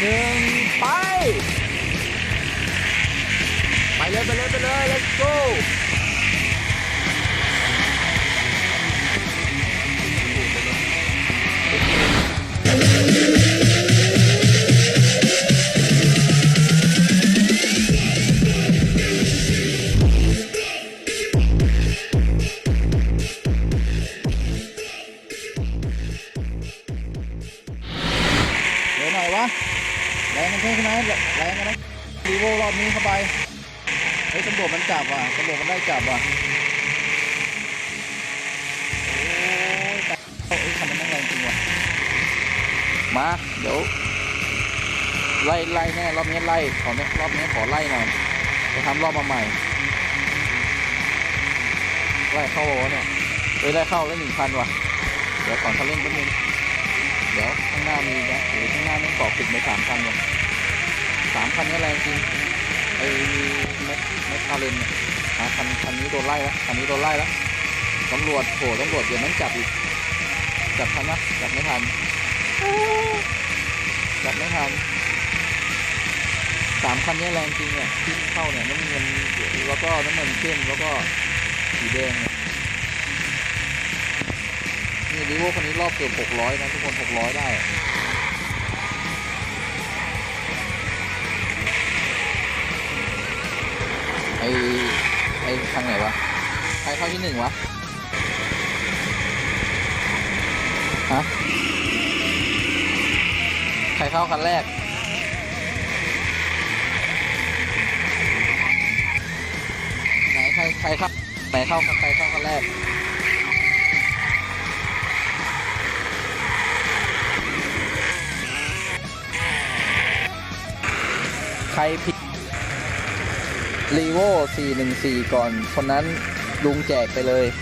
หนึ่งไป ไปเลยไปเลยไปเลย let's go นี้เข้าไป เฮ้ยตำรวจมันจับว่ะตำรวจมันได้จับว่ะ โอ้ยแต่เอ้ยคันนั้นแม่งแรงจริงว่ะ มา เดี๋ยว ไล่ไล่แน่รอบนี้ไล่ขอเนี่ยรอบนี้ขอไล่หน่อยจะทำรอบมาใหม่ ไล่เข้าวะเนี่ยเฮ้ยไล่เข้าแล้วหนึ่งพันว่ะ เดี๋ยวก่อนเขาเล่นแป๊บนึงเดี๋ยวข้างหน้ามีนะโอ้โหข้างหน้าไม่เกาะติดไปสามพันเลยสามพันนี่แรงจริง ไอ้แม็กแม็กคาเรนเนี่ยอะคันคันนี้โดนไล่แล้วคันนี้โดนไล่แล้วตำรวจโผล่ตำรวจเดี๋ยวนั้นจับอีกจับทันนะจับไม่ทันจับไม่ทันสามคันนี้แรงจริงเนี่ยที่เข้าเนี่ยน้ำเงินแล้วก็น้ำเงินเข้มแล้วก็สีแดงเนี่ยนี่ลิโวคนนี้รอบเกือบ600นะทุกคน600ได้อะได้ อไอทางไหนวะใครเข้าที่หนึ่งวะฮะใครเข้าคันแรกไหนใครใครเข้าไหนเข้าใครเข้าคันแรกใครผิด รีโว414 ก่อน คนนั้นลุงแจกไปเลย414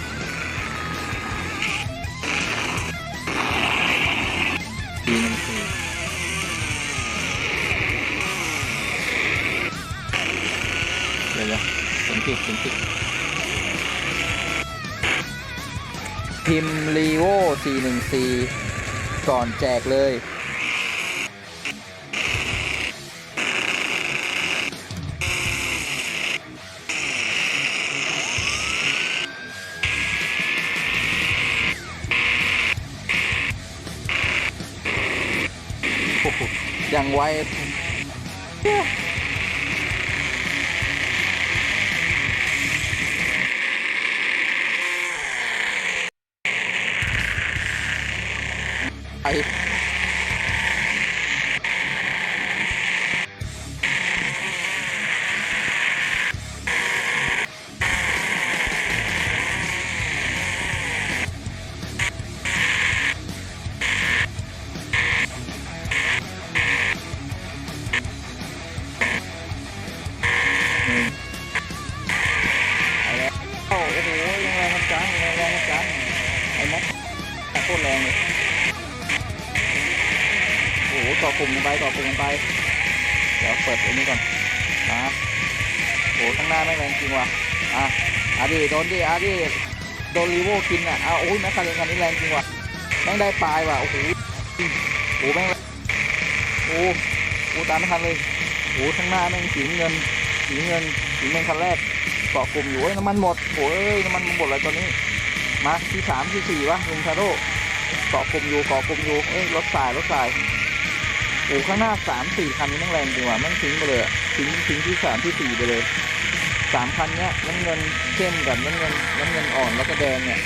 เดี๋ยวๆเป็นผิดเป็นผิดพิมพ์รีโว414 ก่อนแจกเลย อย่า ข้างหน้าไม่งแรงจริงว่ะอะอาดิโดนดิอาดิโดนรีโวกินอะเอาโอ้ยแม็กคาเรนคันนี้แรงจริงว่ะแม่งได้ปลายว่ะโอ้โหโอ้โหแม่งโอ้โหโอ้ตามไม่ทันเลยโอ้ข้างหน้าแม่งสีเงินสีเงินสีเงินคันแรกเกาะกลุ่มอยู่เอ้ยน้ำมันหมดโอ้ยน้ำมันหมดเลยตอนนี้มาที่สามที่สี่วะลุงชาโดเกาะกลุ่มอยู่เกาะกลุ่มอยู่เอ้ยรถสายรถสายโอ้ข้างหน้าสามสี่คันนี้แม่งแรงจริงว่ะแม่งทิ้งไปเลยทิ้งทิ้งที่สามที่สี่ไปเลย สามคันเนี้ยน้ำเงินเข้มกับน้ำเงินน้ำเงินอ่อนแล้วก็แดงเนี่ย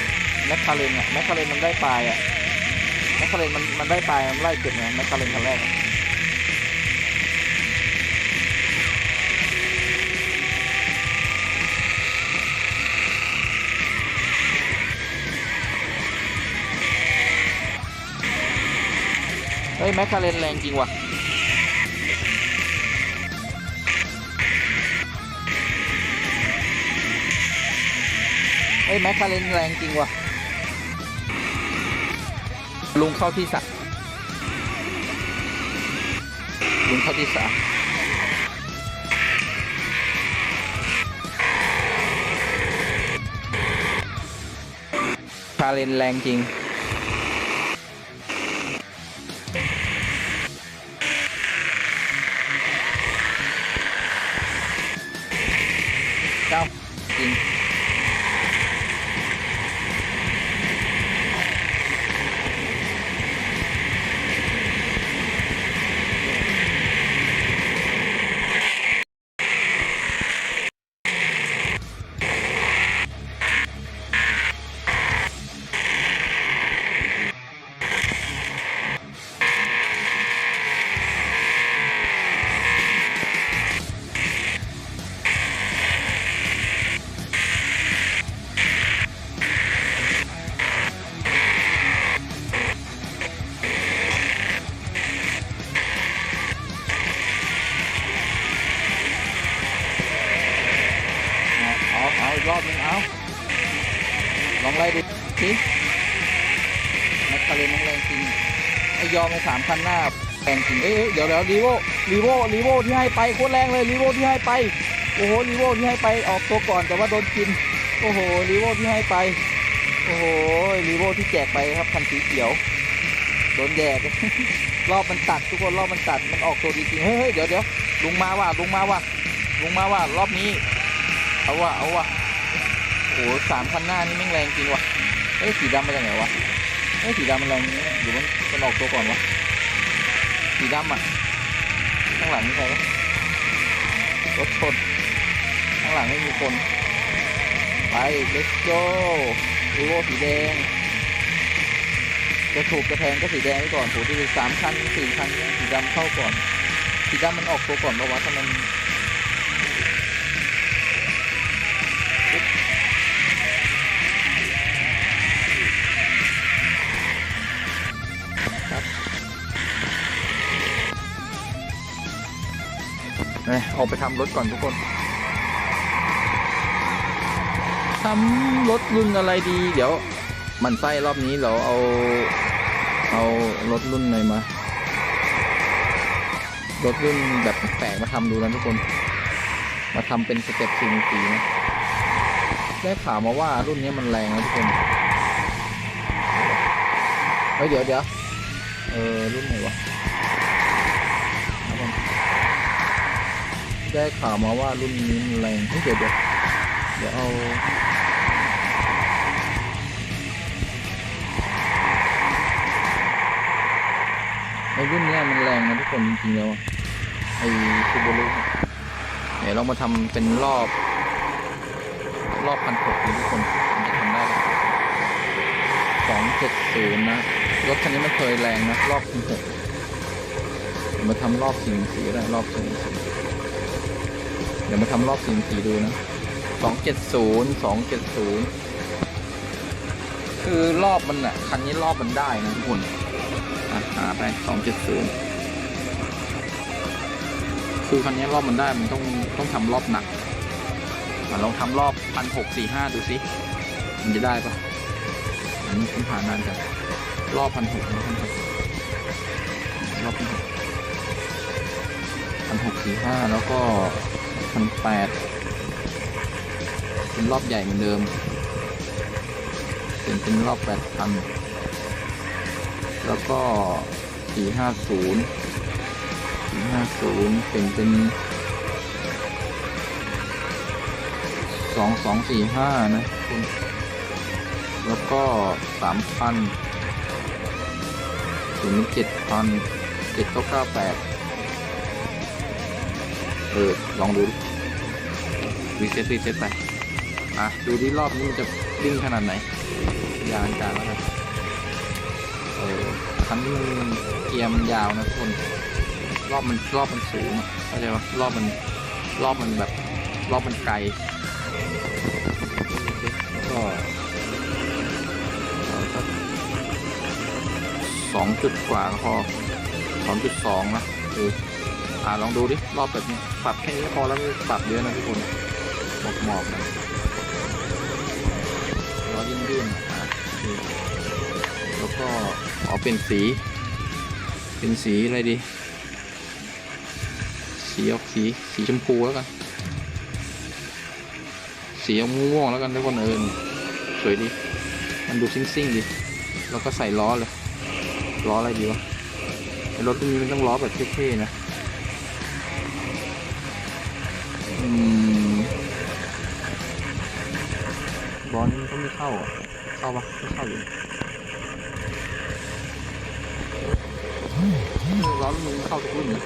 แมคคาเรนอะแมคคาเรนมันได้ปลายอะแมคคาเรนมันมันได้ปลายมันไล่เก็บไงแมคคาเรนคันแรกเฮ้ยแมคคาเรนแรงจริงว่ะ เอ้ยแมคคาเรนแรงจริงว่ะ ลุงเข้าที่สักลุงเข้าที่สักคาเรนแรงจริง คาเรนแรงจริงไอยอมในสามคันหน้าแรงจริงเอ้ยเดี๋ยวเดี๋ยวรีโวรีโวรีโวที่ให้ไปโคตรแรงเลยรีโวที่ให้ไปโอ้โหรีโวที่ให้ไปออกตัวก่อนแต่ว่าโดนกินโอ้โหรีโวที่ให้ไปโอ้โหรีโวที่แจกไปครับคันสีเขียวโดนแดกรอบมันตัดทุกคนรอบมันตัดมันออกตัวดีจริงเฮ้ยเดี๋ยวเดี๋ยวลุงมาว่ะลุงมาว่ะลุงมาว่ะรอบนี้เอาว่ะเอาว่ะโอ้โหสามคันหน้านี่แม่งแรงจริงว่ะเฮ้ยสีดำมาจากไหนวะ เฮ้สีดำมันแรงหรือมันมันออกตัวก่อนวะสีดำอะ ข้างหลังนี่ใครวะรถชน ข้างหลังไม่มีคน ไป let's go รีโวสีแดง จะถูกจะแพงก็สีแดงไว้ก่อนโหที่สามคันสี่คันสีดำเข้าก่อน สีดำมันออกตัวก่อนเพราะว่าถ้ามั นี่ยออกไปทำรถก่อนทุกคนทำรถรุ่นอะไรดี เดี๋ยว มันไส้รอบนี้เราเอา เอารถรุ่นไหนมารถรุ่นแบบแปลกมาทำดูนะทุกคน มาทำเป็นสเต็ปสี่สีนะได้ข่าวมาว่ารุ่นนี้มันแรงนะทุกคนเฮ้ยเดี๋ยวเดี๋ยวเออรุ่นไหนวะ ได้ข่าวมาว่ารุ่นนี้แรงเดี๋ยวเดี๋ยวเดี๋ยวเอาไอ้รุ่นเนี้ยมันแรงนะทุกคนจริงๆแล้วอะไอ้ซูบารุเดี๋ยวเรามาทำเป็นรอบ รอบพันหกดูทุกคนมันจะทำได้สองเจ็ดศูนย์นะรถคันนี้มันเคยแรงนะรอบพันหกมาทำรอบสี่สีก็ได้รอบสี่สี เดี๋ยวมาทำรอบสี่สีดูนะสองเจ็ดศูนย์สองเจ็ดศูนย์คือรอบมันอะคันนี้รอบมันได้นะทุกคนหาไปสองเจ็ดศูนย์คือคันนี้รอบมันได้มันต้องต้องทำรอบหนักอะลองทำรอบพันหกสี่ห้าดูสิมันจะได้ปะอันนี้ต้องผ่านนานจังรอบพันหกรอบพันหกรอบพันหกพันหกสี่ห้าแล้วก็ พันแปดเป็นรอบใหญ่เหมือนเดิม เป็นเป็นรอบแปดพันแล้วก็สี่ห้าศูนย์สี่ห้าศูนย์เป็นเป็นสองสองสี่ห้านะคุณแล้วก็สามพันถึงเจ็ดพันเจ็ดเก้าเก้าแปด ออลองดูดิรีเซ็ตรีเซ็ตไปอะดูดิรอบนี้มันจะวิ่งขนาดไหนยางกลางแล้วกันเออคันที่มันเกียร์มันยาวนะทุกคนรอบมันรอบมันสูงอะเข้าใจปะรอบมันรอบมันแบบรอบมันไกลก็สองจุดกว่าก็พอสองจุดสองนะเอ อ่าลองดูดิ รอบแบบนี้ ปรับแค่นี้พอแล้วปรับเยอะนะทุกคนหมอกหมอกนะล้อยื่นยื่นๆแล้วก็ขอเป็นสี เป็นสีอะไรดี สีออกสี สีชมพูแล้วกัน สีออกม่วงแล้วกันทุกคนเอินสวยดี มันดูซิ่งๆดี แล้วก็ใส่ล้อเลย ล้ออะไรดีวะรถรุ่นนี้มันต้องล้อแบบเท่ๆนะ ไม่เข้าอะ เข้าปะไม่เข้าอยู่ล้อนนี้เข้าทุกรุ่นนะ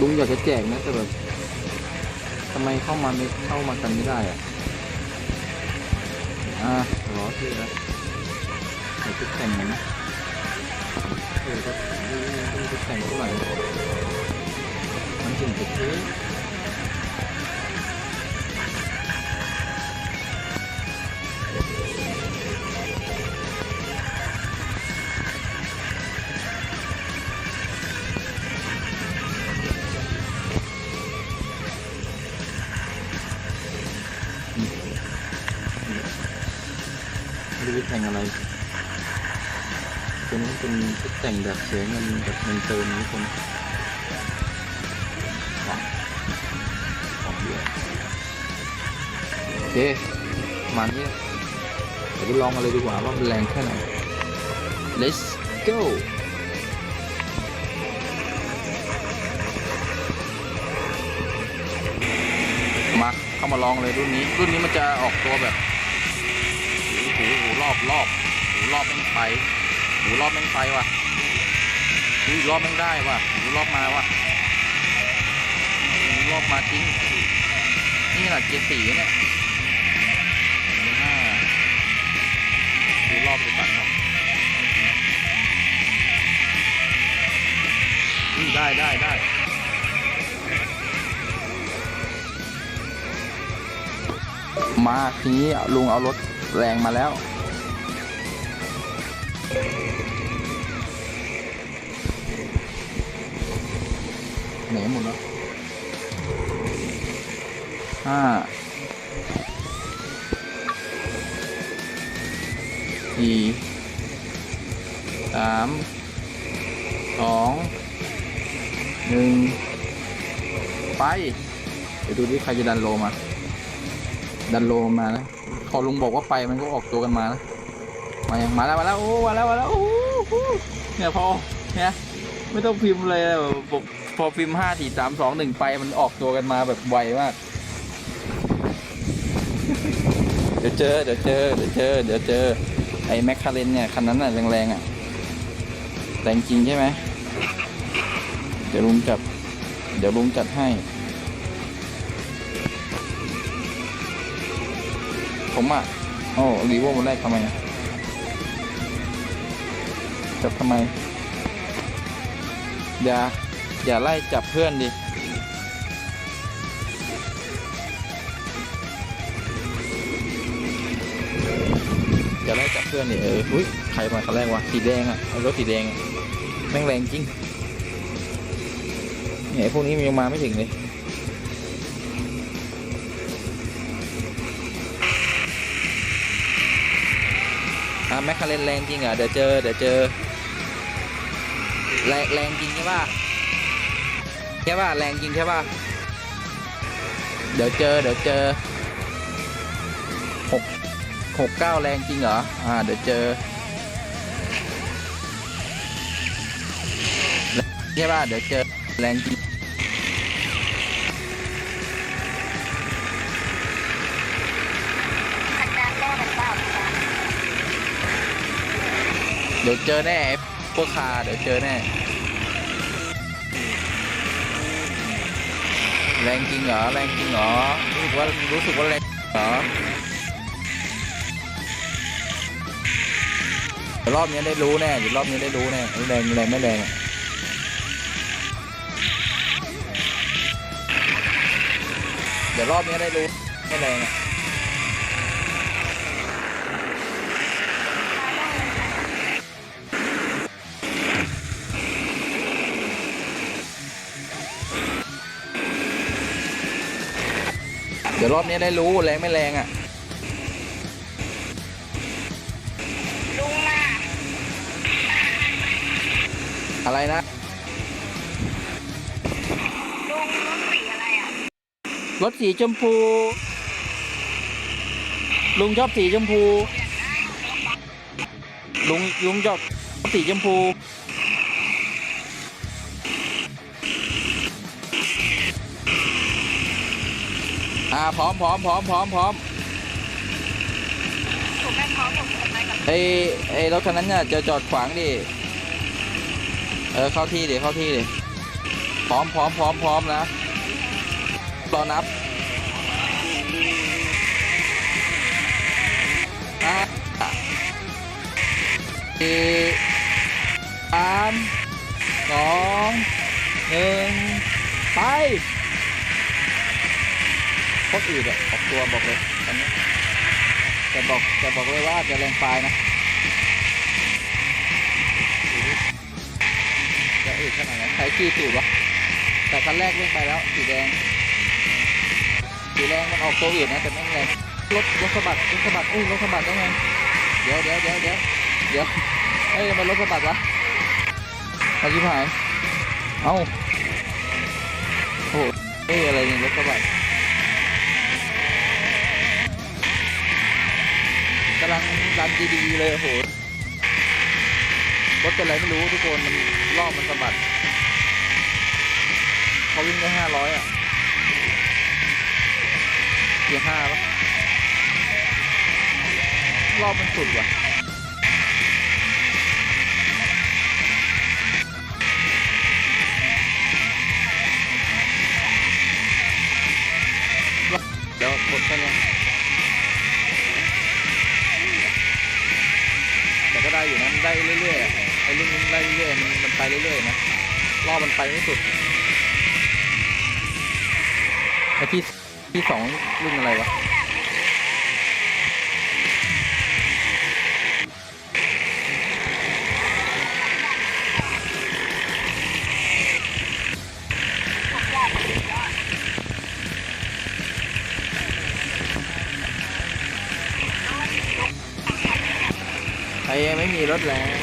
ลุงอยากจะแจกนะแต่แบบทำไมเข้ามาไม่เข้ามากันไม่ได้อะ อ่าล้อที่แล้วใส่ชุดแต่งกันนะ เออก็ต้องชุดแต่งเท่าไหร่มันถึง แต่งแบบเสียเงินแบบเงินเติมนี่คนว้าวของเยอะโอเคมาณนี้เดี๋ยวไปลองกันเลยดีกว่าว่ามันแรงแค่ไหน let's go มาเข้ามาลองเลยรุ่นนี้ รุ่นนี้มันจะออกตัวแบบโอ้โหโอ้โหรอบรอบโอ้โหรอบแม่งไปโอ้โหรอบแม่งไปว่ะ อุ้ยรอบม่งได้ว่ะโอ้โหรอบมาว่ะโอ้โหรอบมาจริง นี่ขนาดเกียร์สี่เนี่ยมีห้าดูรอบดูตัดครับอุ้ยได้ได้ได้มาทีนี้ลุงเอารถแรงมาแล้ว ไหนหมดแล้วห้าสี่สามสองหนึ่งไป เดี๋ยวดูที่ใครจะดันโลมา ดันโลมานะพอลุงบอกว่าไปมันก็ออกตัวกันมานะมายังมาแล้วมาแล้วโอ้มาแล้วมาแล้วโอ้โหเนี่ยพอเนี่ยไม่ต้องพิมพ์เลยแบบ พอพิมพ์ห้าสี่สามสองหนึ่งไปมันออกตัวกันมาแบบไวมาก เดี๋ยวเจอ เดี๋ยวเจอ เดี๋ยวเจอ เดี๋ยวเจอ ไอ้แมคคาเรนเนี่ยคันนั้นน่ะแรงๆอะแรงจริงใช่ไหม เดี๋ยวลุงจัด เดี๋ยวลุงจัดให้ ผมอะโอ้รีโวมันแรกทำไมจับทำไม อย่า อย่าไล่จับเพื่อนดิอย่าไล่จับเพื่อนดิเอออุ้ยใครมาคันแรกวะสีแดงอะรถสีแดงแม่งแรงจริงเนี่ยไอพวกนี้มันยังมาไม่ถึงเลยอะแมคคาเรนแรงจริงอะเดี๋ยวเจอเดี๋ยวเจอแรงแรงจริงใช่ป่ะ ใช่ป่ะแรงจริงใช่ป่ะเดี๋ยวเจอเดี๋ยวเจอหกหกเก้าแรงจริงเหรออ่าเดี๋ยวเจอใช่ป่ะเดี๋ยวเจอแรงจริงเดี๋ยวเจอแน่พวกคาเดี๋ยวเจอแน่ แรงจริงเหรอแรงจริงเหรอรู้สึกว่ารู้สึกว่าแรงเหรอเดี๋ยวรอบนี้ได้รู้แน่เดี๋ยวรอบนี้ได้รู้แน่แรงแรงไม่แรงเดี๋ยวรอบนี้ได้รู้ไม่แรงอะ ดี๋ยวรอบนี้ได้รู้แรงไม่แรงอะ ลุงน่ะอะไรนะ ลุงรถสีอะไรอะรถสีชมพู ลุงชอบสีชมพูลุงลุงชอบสีชมพู พร้อมพร้อมพร้อมพร้อมพร้อมผมไม่พร้อมผมทำไมกับไอไอรถคันนั้นเนี่ยจะจอดขวางดิเออเข้าที่ดิเข้าที่ดิพร้อมพร้อมพร้อมพร้อมนะรอนับห้าสี่สามสองหนึ่งไปโคตรอืดอะออกตัวบอกเลยตอนนี้แต่บอกแต่บอกเลยว่าจะแรงปลายนะจะอืดขนาดไหนใช้ขี้สูดวะแต่คันแรกวิ่งไปแล้วสีแดงสีแดงมันออกตัวอืดนะแต่ไม่งแรงรถรถสะบัดรถสะบัดอุ้ยรถสะบัดต้องไงเดี๋ยวเดี๋ยวเดี๋ยวเดี๋ยวเดี๋ยวเฮ้ยมันรถสะบัดวะมาชิบหายเอ้าโอ้โหเฮ้ยอะไรเนี่ยรถสะบัด กำลังดันดีๆเลยโหรถเป็นไรไม่รู้ทุกคนมันรอบมันสะบัดเขาวิ่งได้ห้าร้อยอะเกียร์ห้าปะรอบมันสุดว่ะ ไปเรื่อยๆนะรอบมันไปไม่สุดไอที่ที่สองรุ่นอะไรวะใครไม่มีรถแรง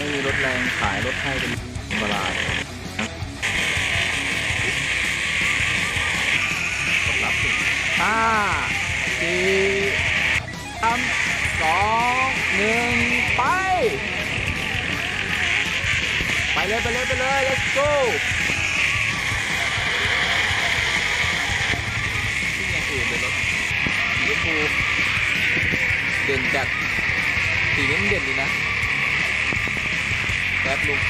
ไม่มีรถแรงขายรถให้เป็นเวลากดรับสิห้าสี่สามสองหนึ่งไป ไปเลยไปเลยไปเลย let's go ที่อย่างอื่นเลยรถลิเวอร์พูเด่นจัดสีนี้มันเด่นดีนะ แป๊บลุง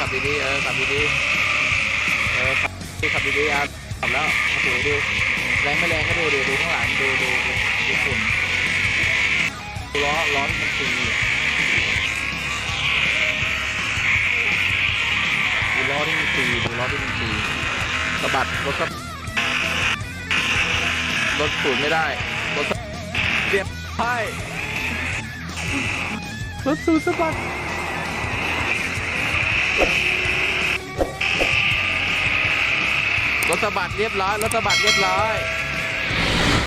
ขับดีๆเออขับดีๆเออขับดีๆขับดีๆอะขับแล้วโอ้โหดูแรงไม่แรงก็ดูดูดูข้างหลังดูดูดูดูฝุ่นล้อล้อที่มันตีดูล้อที่มันตีดูล้อที่มันตีสะบัดรถสะรถสูนไม่ได้รถเรียบใช่ รถสูสะบัดรถสะบัดเรียบร้อยรถสะบัดเรียบร้อย